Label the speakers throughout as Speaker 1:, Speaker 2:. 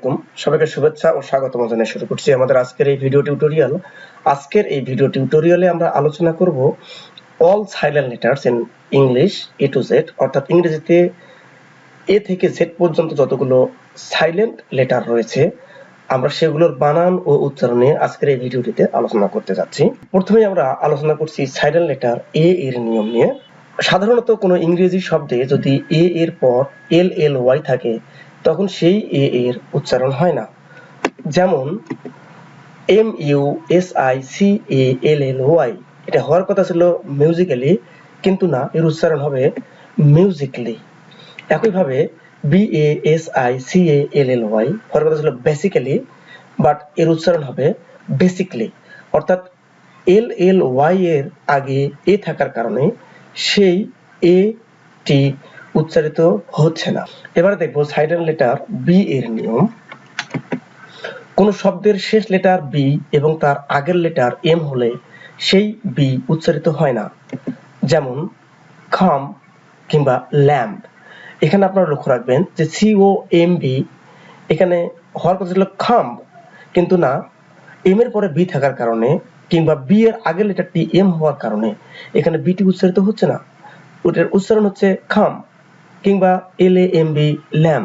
Speaker 1: আলাইকুম। সবাইকে শুভেচ্ছা ও স্বাগতম জানিয়ে শুরু করছি আমাদের আজকের এই ভিডিও টিউটোরিয়াল আজকের এই ভিডিও টিউটোরিয়ালে আমরা আলোচনা করব all silent letters in English A to Z অর্থাৎ ইংরেজিতে এ থেকে জেড পর্যন্ত যতগুলো সাইলেন্ট লেটার রয়েছে, আমরা সেগুলোর বানান ও উচ্চারণে আজকের এই ভিডিওটিতে আলোচনা করতে যাচ্ছি। প্রথমে আমরা আলোচনা করছি সাইলেন্ট লেটার এ এর নিয়ম নিয়ে। সাধারণত কোনো ইংরেজি শব্দে যদি এ এর পর এল এল ওয়াই থাকে তখন সেই এ এর উচ্চারণ হয় না। যেমন M U S I C A L L Y এটা হওয়ার কথা ছিল মিউজিক্যালি কিন্তু না, এর উচ্চারণ হবে মিউজিকলি একইভাবে B A S I C A L L Y হওয়ার কথা ছিল বেসিক্যালি বাট এর উচ্চারণ হবে বেসিকলি অর্থাৎ এল এল ওয়াই এর আগে এ থাকার কারণে সেই এ টি উচ্চারিত হচ্ছে না। এবারে দেখব সাইডেন লেটার বি এর নিয়ম। কোন শব্দের শেষ লেটার বি এবং তার আগের লেটার এম হলে সেই বি উচ্চারিত হয় না। যেমন, খাম কিংবা ল্যাম্প। এখানে আপনারা লক্ষ্য রাখবেন যে সি ও এম বি এখানে হওয়ার কথা ছিল খাম, কিন্তু না এম এর পরে বি থাকার কারণে কিংবা বি এর আগের লেটারটি এম হওয়ার কারণে এখানে বিটি উচ্চারিত হচ্ছে না। ওটার উচ্চারণ হচ্ছে খাম। কিংবা এল এম বি ল্যাম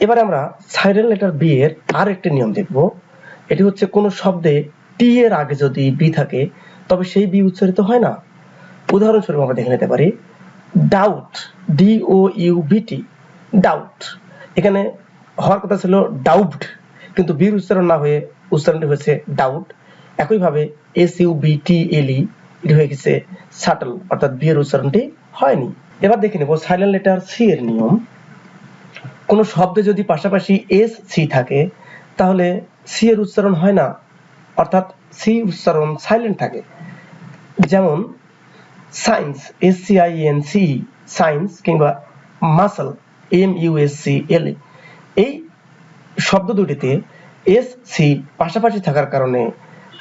Speaker 1: এবার আমরা সাইলেন্ট লেটার বি এর আর একটি নিয়ম দেখব। এটি হচ্ছে কোন শব্দে টি এর আগে যদি বি থাকে, তবে সেই বি উচ্চারিত হয় না। উদাহরণস্বরূপ আমরা দেখে নিতে পারি doubt D O U BT doubt এখানে হওয়ার কথা ছিল ডাউট কিন্তু বির উচ্চারণ না হয়ে উচ্চারণটি হয়েছে ডাউট একইভাবে S U B T L E হয়ে গেছে সাটল অর্থাৎ বি এর উচ্চারণটি হয়নি। এবার দেখে নেব সাইলেন্ট লেটার সি এর নিয়ম। কোন শব্দে যদি পাশাপাশি এস, সি থাকে, তাহলে সি এর উচ্চারণ হয় না। অর্থাৎ সি উচ্চারণ সাইলেন্ট থাকে। যেমন science S C I N C science কিংবা muscle, M U S C L এই শব্দ দুটিতে এস, সি পাশাপাশি থাকার কারণে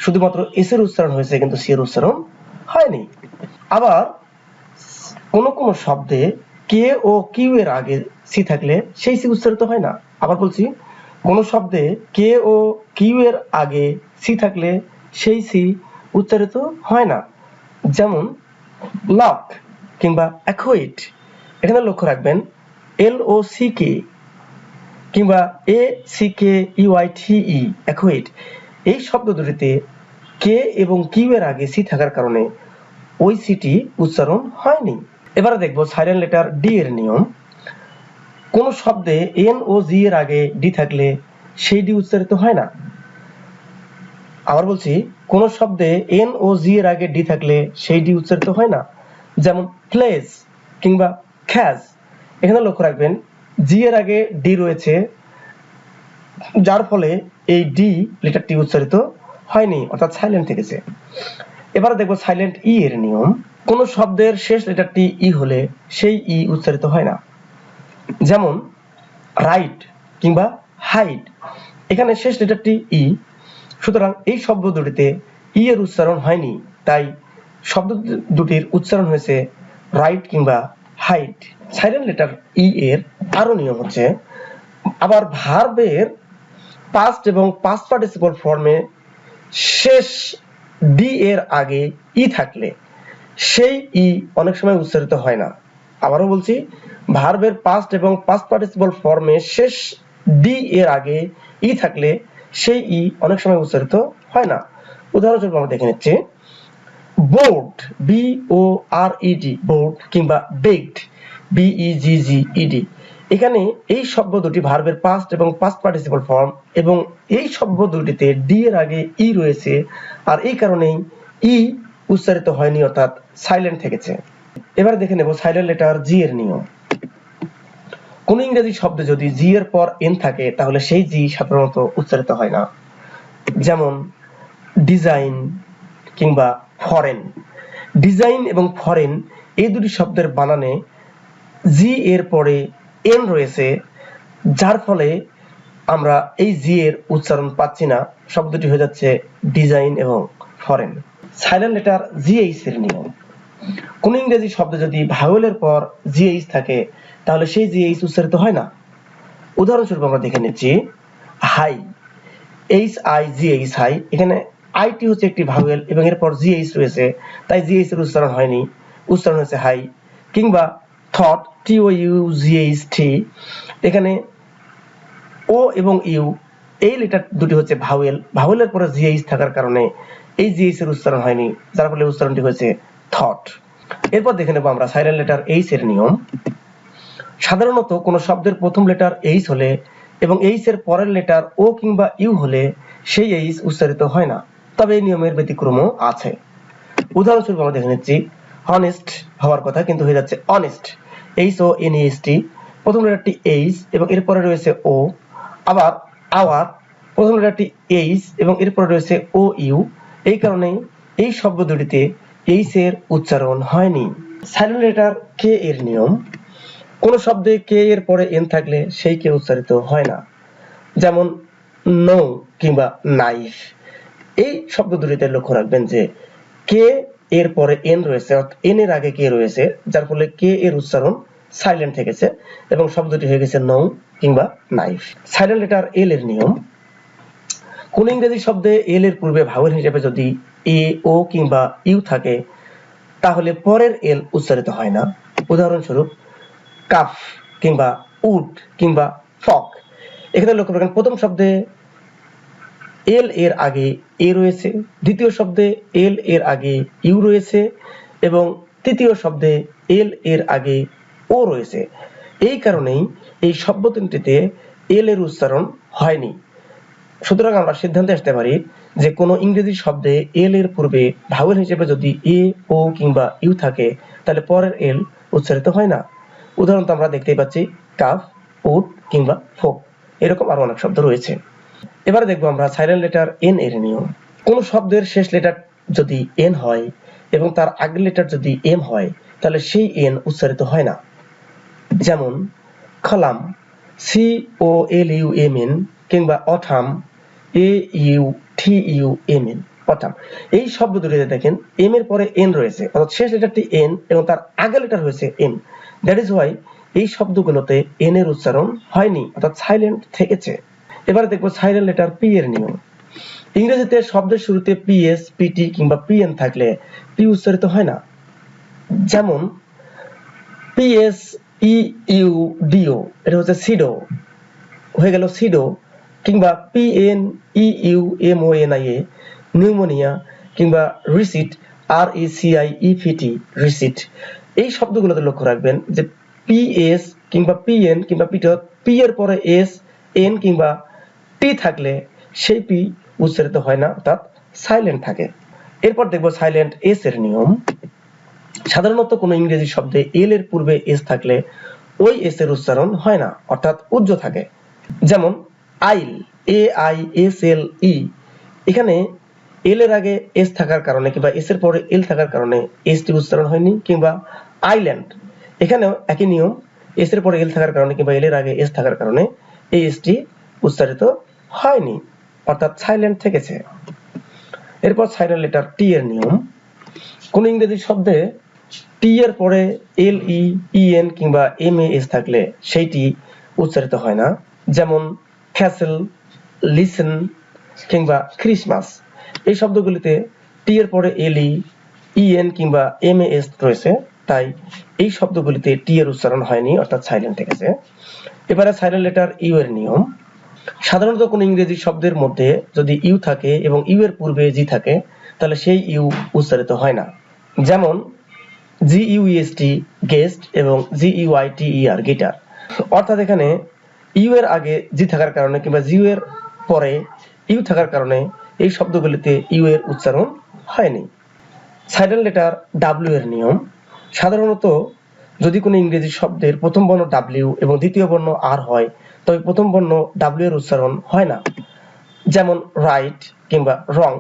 Speaker 1: শুধুমাত্র এস এর উচ্চারণ হয়েছে, কিন্তু সি এর উচ্চারণ হয়নি। আবার কোন কোন শব্দে কে ও কিউ এর আগে সি থাকলে সেই সি উচ্চারিত হয় না। আবার বলছি, কোন শব্দে কে ও কিউ এর আগে সি থাকলে সেই সি উচ্চারিত হয় না। যেমন, লক কিংবা অ্যাকুইট এখানে লক্ষ্য রাখবেন, এল ও সি কে কিংবা A C K U I T E acquit এই শব্দ দুটিতে কে এবং কিউ এর আগে সি থাকার কারণে ওই সিটি উচ্চারণ হয়নি। এবারে দেখব সাইলেন্ট লেটার ডি এর নিয়ম। কোন শব্দে এন ও জি এর আগে ডি থাকলে সেই ডি উচ্চারিত হয় না। আবার বলছি, কোন শব্দে এন ও জি এর আগে ডি থাকলে সেই ডি উচ্চারিত হয় না। যেমন প্লেস কিংবা খ্যাজ এখানে লক্ষ্য রাখবেন জি এর আগে ডি রয়েছে, যার ফলে এই ডি লেটারটি উচ্চারিত হয়নি, অর্থাৎ সাইলেন্ট থেকেছে। এবারে দেখব সাইলেন্ট ই এর নিয়ম। কোন শব্দের শেষ লেটারটি ই হলে সেই ই উচ্চারিত হয় না। যেমন রাইট কিংবা হাইট এখানে শেষ লেটারটি ই। সুতরাং এই শব্দ দুটিতে ই এর উচ্চারণ হয়নি, তাই শব্দ দুটির উচ্চারণ হয়েছে রাইট কিংবা হাইট সাইলেন্ট লেটার ই এর আরও নিয়ম হচ্ছে, আবার ভার্বের পাস্ট এবং পাস্ট পার্টিসিপল ফর্মে শেষ ডি এর আগে ই থাকলে সেই ই অনেক সময় উচ্চারিত হয় না। আবারও বলছি, ভার্বের পাস্ট এবং পাস্ট পার্টিসিপল ফর্মে শেষ ডি এর আগে ই থাকলে সেই ই অনেক সময় উচ্চারিত হয় না। উদাহরণস্বরূপ আমরা দেখে নিচ্ছি bored B O R E D bored কিংবা begged B E G G E D এখানে এই শব্দ দুটি ভার্বের পাস্ট এবং পাস্ট পার্টিসিপল ফর্ম এবং এই শব্দ দুটিতে ডি এর আগে ই রয়েছে, আর এই কারণেই ই উচ্চারিত হয়নি, অর্থাৎ সাইলেন্ট থেকেছে। এবার দেখে নেব সাইলেন্ট লেটার জি এর নিয়ম। কোন ইংরেজি শব্দে যদি জি এর পর এন থাকে, তাহলে সেই জি সাধারণত উচ্চারিত হয় না। যেমন ডিজাইন কিংবা ফরেন ডিজাইন এবং ফরেন এই দুটি শব্দের বানানে জি এর পরে এন রয়েছে, যার ফলে আমরা এই জি এর উচ্চারণ পাচ্ছি না। শব্দটি হয়ে যাচ্ছে ডিজাইন এবং ফরেন সাইলেন্ট লেটার জিএইচ এর নিয়ম। কোন ইংরেজি শব্দে যদি ভাওয়েলের পর জিএইচ থাকে, তাহলে সেই জিএইচ উচ্চারিত হয় না। উদাহরণস্বরূপ আমরা দেখে নিচ্ছি high H I G H high এখানে আইটি হচ্ছে একটি ভাওয়েল এবং এরপর জি এইচ রয়েছে, তাই জি এইচ এর উচ্চারণ হয়নি। উচ্চারণ হয়েছে হাই কিংবা thought T O U G H T এখানে ও এবং ইউ এই লেটার দুটি হচ্ছে ভাওয়েল ভাওয়েলের পরে জি এইচ থাকার কারণে এই জি এইচ এর উচ্চারণ হয়নি, যার ফলে উচ্চারণটি হয়েছে থট এরপর দেখে নেব আমরা সাইলেন্ট লেটার এইচ এর নিয়ম। সাধারণত কোনো শব্দের প্রথম লেটার এইচ হলে এবং এইচ এর পরের লেটার ও কিংবা ইউ হলে সেই এইচ উচ্চারিত হয় না। তবে এই নিয়মের ব্যতিক্রমও আছে। উদাহরণস্বরূপ আমরা দেখে নিচ্ছি হনেস্ট হওয়ার কথা কিন্তু হয়ে যাচ্ছে honest H O N S T প্রথম লেটারটি এইচ এবং এরপরে রয়েছে ও আবার আওয়ার প্রথম লেটারটি এইচ এবং এরপরে রয়েছে ও ইউ এই কারণেই এই শব্দ দুটিতে এইচ এর উচ্চারণ হয়নি। সাইলেন্ট লেটার কে এর নিয়ম। কোন শব্দে কে এর পরে এন থাকলে সেই কে উচ্চারিত হয় না। যেমন নো কিংবা নাইফ এই শব্দ দুটিতে লক্ষ্য রাখবেন যে কে এর পরে এন রয়েছে, অর্থাৎ এন এর আগে কে রয়েছে, যার ফলে কে এর উচ্চারণ সাইলেন্ট থেকেছে এবং শব্দটি হয়ে গেছে নৌ কিংবা নাইফ সাইলেন্ট লেটার এল এর নিয়ম। কোন ইংরেজি শব্দে এল এর পূর্বে ভাওয়েল হিসেবে যদি এ, ও কিংবা ইউ থাকে, তাহলে পরের এল উচ্চারিত হয় না। উদাহরণস্বরূপ, কাফ কিংবা উড কিংবা ফক। এখানে লক্ষ্য রাখেন প্রথম শব্দে এল এর আগে এ রয়েছে, দ্বিতীয় শব্দে এল এর আগে ইউ রয়েছে, এবং তৃতীয় শব্দে এল এর আগে ও রয়েছে। এই কারণেই এই শব্দ তিনটিতে এল এর উচ্চারণ হয়নি। সুতরাং আমরা সিদ্ধান্তে আসতে পারি যে কোনো ইংরেজি শব্দে এল এর পূর্বে ভাওয়েল হিসেবে যদি এ, ও কিংবা ইউ থাকে, তাহলে পরের এল উচ্চারিত হয় না। উদাহরণ তো আমরা দেখতেই পাচ্ছি, কাফ উড কিংবা ফোক এরকম আরও অনেক শব্দ রয়েছে। এবারে দেখব আমরা সাইলেন্ট লেটার এন এর নিয়ম। কোন শব্দের শেষ লেটার যদি এন হয় এবং তার আগের লেটার যদি এম হয়, তাহলে সেই এন উচ্চারিত হয় না। যেমন column C O L U M N কিংবা autumn, A U, T U, M N, autumn. এই শব্দ দুটিতে দেখেন, এম এর পরে এন রয়েছে, অর্থাৎ শেষ লেটারটি এন এবং তার আগের লেটার হয়েছে এম। দ্যাট ইজ ওয়াই এই শব্দগুলোতে এন এর উচ্চারণ হয়নি, অর্থাৎ সাইলেন্ট থেকেছে। এবারে দেখব সাইলেন্ট লেটার পি এর নিয়ম। ইংরেজিতে শব্দের শুরুতে পিএস পিটি কিংবা পিএন থাকলে পি উচ্চারিত হয় না। যেমন পিএস ই ইউ ডিও এটা হচ্ছে সিডো হয়ে গেল সিডো কিংবা PN E U M O N I A pneumonia কিংবা receipt R E C I E PT receipt এই শব্দগুলোতে লক্ষ্য রাখবেন যে পিএস কিংবা পিএন কিংবা পিটি পি এর পরে এস এন কিংবা টি থাকলে সেই পি উচ্চারিত হয় না, অর্থাৎ সাইলেন্ট থাকে। এরপর দেখব সাইলেন্ট এস এর নিয়ম। সাধারণত কোনো ইংরেজি শব্দে এল এর পূর্বে এস থাকলে ওই এস এর উচ্চারণ হয় না, অর্থাৎ উজ্জ থাকে। যেমন আইল, এ আই এস এল ই। এখানে এল এর আগে এস থাকার কারণে কিংবা এস এর পরে এল থাকার কারণে এস টি উচ্চারণ হয়নি, কিংবা আইল্যান্ড। এখানেও একই নিয়ম, এস এর পরে এল থাকার কারণে কিংবা এল এর আগে এস থাকার কারণে এই এস টি উচ্চারিত হয়নি, অর্থাৎ সাইলেন্ট থেকেছে। এরপর সাইলেন্ট লেটার টি এর নিয়ম। কোন ইংরেজি শব্দে টি এর পরে এল ই ই এন কিংবা এম এ এস থাকলে সেইটি উচ্চারিত হয় না। যেমন ক্যাসেল লিসেন কিংবা ক্রিসমাস। এই শব্দগুলিতে টি এর পরে এল ই ই এন কিংবা এম এস রয়েছে। তাই এই শব্দগুলিতে টি এর উচ্চারণ হয়নি, অর্থাৎ সাইলেন্ট থেকেছে এবারে সাইলেন্ট লেটার ইউ এর নিয়ম। সাধারণত কোনো ইংরেজি শব্দের মধ্যে যদি ইউ থাকে এবং ইউ এর পূর্বে জি থাকে, তাহলে সেই ইউ উচ্চারিত হয় না। যেমন, জি ইউএস টি গেস্ট এবং জি ইউআই টি ই আর গিটার। অর্থাৎ এখানে ইউ এর আগে জি থাকার কারণে কিংবা জিউ এর পরে ইউ থাকার কারণে এই শব্দগুলিতে ইউ এর উচ্চারণ হয়নি। সাইডেল লেটার ডাব্লিউ এর নিয়ম। সাধারণত যদি কোনো ইংরেজি শব্দের প্রথম বর্ণ ডাব্লিউ এবং দ্বিতীয় বর্ণ আর হয়, তবে প্রথম বর্ণ ডাব্লিউ এর উচ্চারণ হয় না। যেমন রাইট কিংবা রং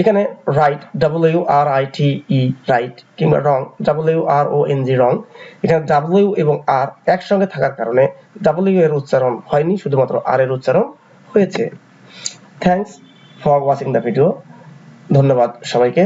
Speaker 1: এখানে right W R I T E right কিংবা wrong W R O N G রং এখানে ডাব্লিউ এবং আর একসঙ্গে থাকার কারণে ডাব্লিউ এর উচ্চারণ হয়নি, শুধুমাত্র আর এর উচ্চারণ হয়েছে। Thanks for watching the video ধন্যবাদ সবাইকে।